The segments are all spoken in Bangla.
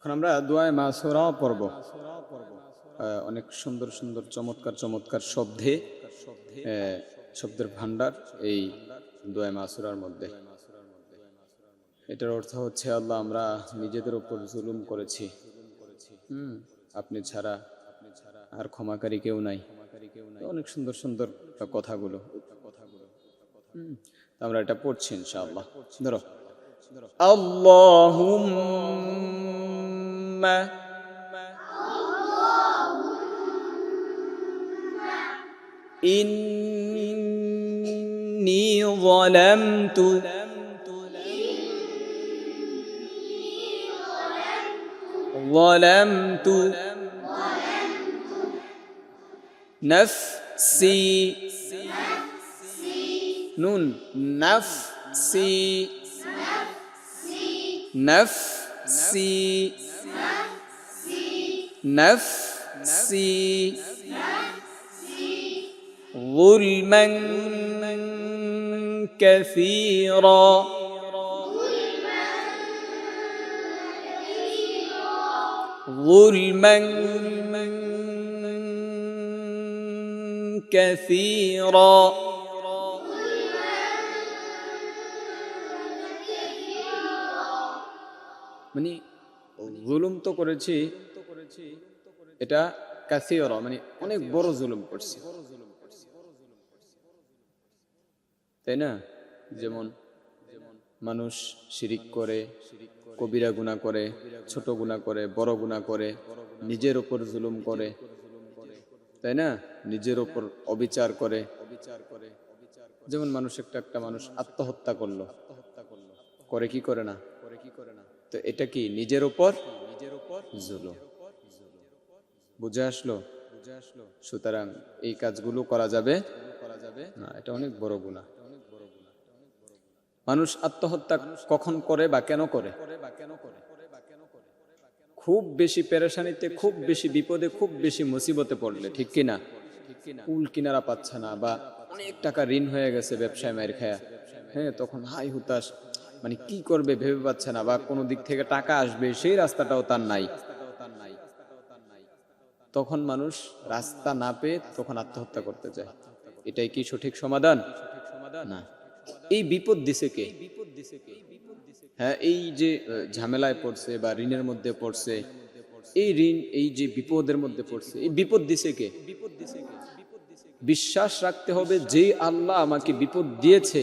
এখন আমরা দোয়ায় মাসোরা পর্ব অনেক সুন্দর সুন্দর, চমৎকার চমৎকার শব্দে শব্দের ভান্ডার এই দোয়ায় মাসুরার মধ্যে। এটার অর্থ হচ্ছে, আল্লাহ, আমরা নিজেদের উপর জুলুম করেছি। হুম, আপনি ছাড়া আর ক্ষমাকারী কেউ নাই। অনেক সুন্দর সুন্দর কথাগুলো। আমরা এটা পড়ছি ইনশাআল্লাহ। ধরো। اللهم إني ظلمت ظلمت نفسي نون نفسي نفسي نفسي ظلما كثيرا ظلما كثيرا মানে জুলুম তো করেছি এটা কাসিওরা মানে অনেক বড় জুলুম করছে। তাই না? যেমন মানুষ শিরিক করে কবিরা গুণা করে ছোট গুণা করে বড় গুণা করে নিজের ওপর জুলুম করে তাই না? নিজের ওপর অবিচার করে। যেমন মানুষ একটা একটা মানুষ আত্মহত্যা করল। করে কি করে না? করে কি করে না তো এটা কি নিজের ওপর নিজের ওপর জুলুম। বুঝে আসলো? সুতরাং এই কাজগুলো করা যাবে? না, এটা অনেক বড় গুণা মানুষ আত্মহত্যা কখন করে বা কেন করে? খুব বেশি পেরেশানিতে, খুব বেশি বিপদে, খুব বেশি মুসিবতে পড়লে, ঠিক কিনা? কুল কিনারা পাচ্ছে না বা অনেক টাকা ঋণ হয়ে গেছে ব্যবসায় মায়ের খায়া। হ্যাঁ তখন হাই হুতাশ মানে কি করবে ভেবে পাচ্ছে না বা কোনো দিক থেকে টাকা আসবে, সেই রাস্তাটাও তার নাই। তখন মানুষ রাস্তা না পেয়ে তখন আত্মহত্যা করতে চায়। এটাই কি সঠিক সমাধান? না। এই বিপদ দিছে কে? হ্যাঁ এই যে ঝামেলায় পড়ছে বা ঋণের মধ্যে পড়ছে, এই ঋণ, এই যে বিপদের মধ্যে পড়ছে, এই বিপদ দিছে কে? বিশ্বাস রাখতে হবে যে আল্লাহ আমাকে বিপদ দিয়েছে,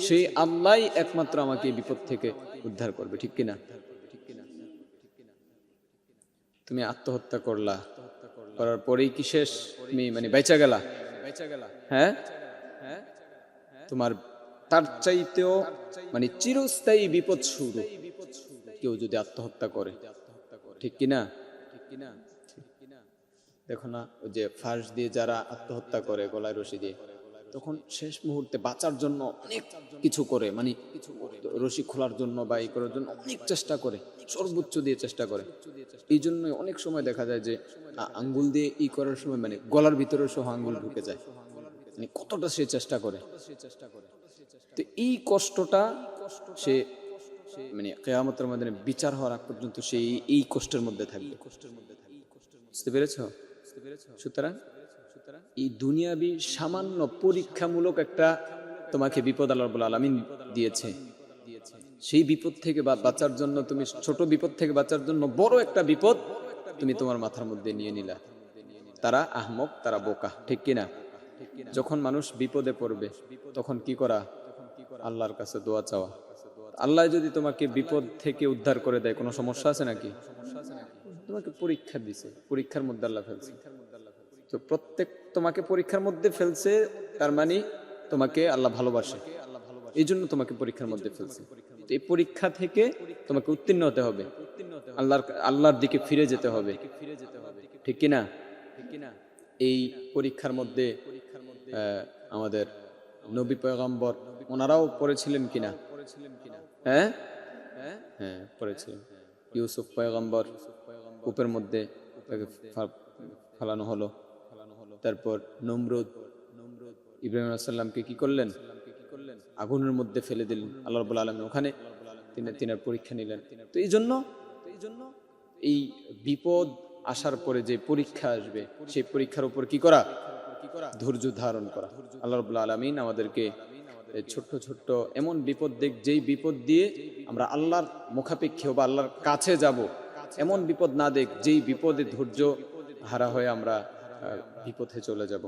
সেই আল্লাহই একমাত্র আমাকে বিপদ থেকে উদ্ধার করবে, ঠিক কিনা? তুমি আত্মহত্যা করলা। করার পরেই কি শেষ? মানে বেচা গেলা। হ্যাঁ? তোমার, তার চাইতেও মানে চিরস্থায়ী বিপদ শুরু। কেউ যদি আত্মহত্যা করে। ঠিক কিনা? ঠিক দেখো না, ওই যে ফাঁস দিয়ে যারা আত্মহত্যা করে, গলায় রশি দিয়ে। তখন শেষ মুহূর্তে বাঁচার জন্য অনেক কিছু করে মানে কিছু রশি খোলার জন্য বা এই করার জন্য অনেক চেষ্টা করে, সর্বোচ্চ দিয়ে চেষ্টা করে। এই জন্য অনেক সময় দেখা যায় যে আঙ্গুল দিয়ে ই করার সময় মানে গলার ভিতরে সহ আঙ্গুল ঢুকে যায়। মানে কতটা সে চেষ্টা করে। তো এই কষ্টটা সে মানে কেয়ামতের মধ্যে বিচার হওয়ার আগ পর্যন্ত সেই এই- কষ্টের মধ্যে থাকবে কষ্টের মধ্যে থাকবে। বুঝতে পেরেছ? সুতরাং এই দুনিয়াবি সামান্য পরীক্ষামূলক একটা তোমাকে বিপদ আল্লাহ আলামিন দিয়েছে। সেই বিপদ থেকে বাঁচার জন্য তুমি ছোট বিপদ থেকে বাঁচার জন্য বড় একটা বিপদ তুমি তোমার মাথার মধ্যে নিয়ে নিলা। তারা আহমক, তারা বোকা, ঠিক কিনা? যখন মানুষ বিপদে পড়বে, তখন কি করা? আল্লাহর কাছে দোয়া চাওয়া। আল্লাহ যদি তোমাকে বিপদ থেকে উদ্ধার করে দেয়, কোনো সমস্যা আছে নাকি? তোমাকে পরীক্ষা দিছে, পরীক্ষার মধ্যে আল্লাহ ফেলছে। তো প্রত্যেক তোমাকে পরীক্ষার মধ্যে ফেলছে, তার মানে তোমাকে আল্লাহ ভালোবাসে। এই জন্য তোমাকে পরীক্ষার মধ্যে ফেলছে। তো এই পরীক্ষা থেকে তোমাকে উত্তীর্ণ হতে হবে। আল্লাহর আল্লাহর দিকে ফিরে যেতে হবে। ঠিক কিনা? এই পরীক্ষার মধ্যে আমাদের নবী পয়গম্বর, ওনারাও পড়েছিলেন কিনা? হ্যাঁ? হ্যাঁ পড়েছিলেন। ইউসুফ পয়গম্বর, কূপের মধ্যে ফালানো হলো। তারপর নমরুদ, ইব্রাহিম আলাইসাল্লামকে কি করলেন? আগুনের মধ্যে ফেলে দিলেন, আল্লাহ রবুল আলম ওখানে তিনি তিনার পরীক্ষা নিলেন। তো এই জন্য এই জন্য এই বিপদ আসার পরে যে পরীক্ষা আসবে, সেই পরীক্ষার উপর কি করা? ধৈর্য ধারণ করা। আল্লাহ রবুল্লা আলমিন আমাদেরকে ছোট্ট ছোট্ট এমন বিপদ দেখ, যেই বিপদ দিয়ে আমরা আল্লাহর মুখাপেক্ষী বা আল্লাহর কাছে যাব, এমন বিপদ না দেখ, যেই বিপদে ধৈর্য হারা হয়ে আমরা বিপথে চলে যাব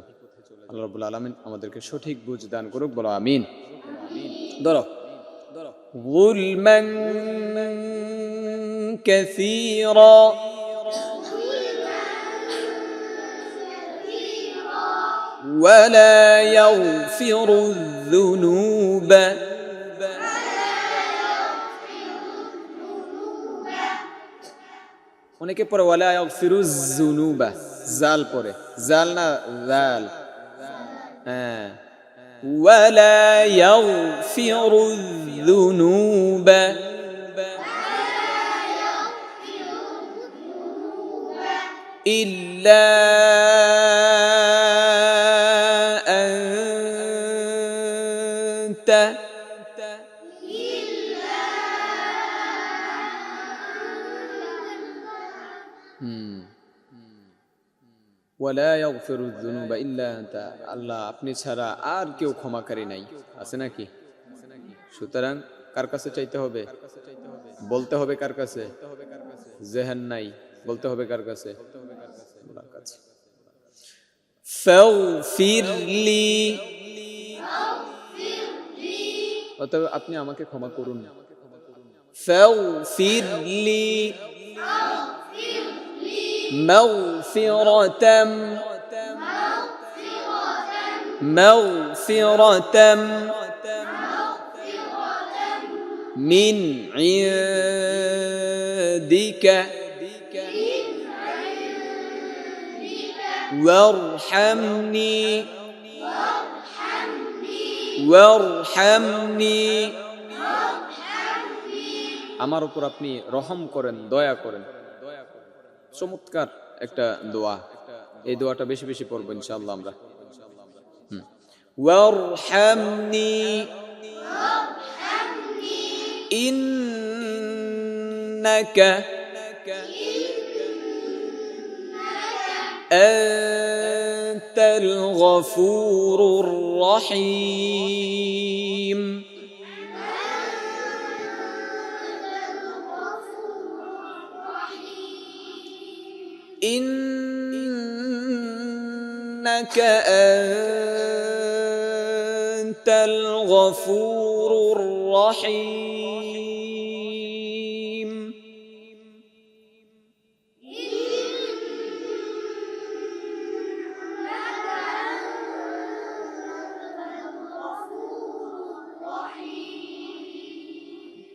আল্লাহ রবুল্লা আলমিন আমাদেরকে সঠিক বুঝ দান করুক বলো আমিন ধরো ظلما كثيرا ولا يغفر الذنوب অনেকে পরে ওয়ালা ইয়াগফিরুজ যুনুবা জাল পরে জাল না জাল হ্যাঁ ولا يغفر الذنوب إلا أنت ওয়ালা ইয়াগফিরু যুনুবা ইল্লা আনতা। আল্লাহ, আপনি ছাড়া আর কেউ ক্ষমাকারী নাই। আছে নাকি? সুতরাং কার কাছে চাইতে হবে? বলতে হবে কার কাছে? জেহান নাই। বলতে হবে কার কাছে? অতএব আপনি আমাকে ক্ষমা করুন। ফাগফির লি। مغفرة مغفرة من عندك وارحمني وارحمني আমার উপর আপনি রহম করেন দয়া করেন চমৎকার একটা দোয়া এই দোয়াটা বেশি বেশি পড়বো ইনশাআল্লাহ আমরা হুম। ওয়ারহামনি ইন্নাকা أنت الغفور الرحيم إنك أنت الغفور الرحيم.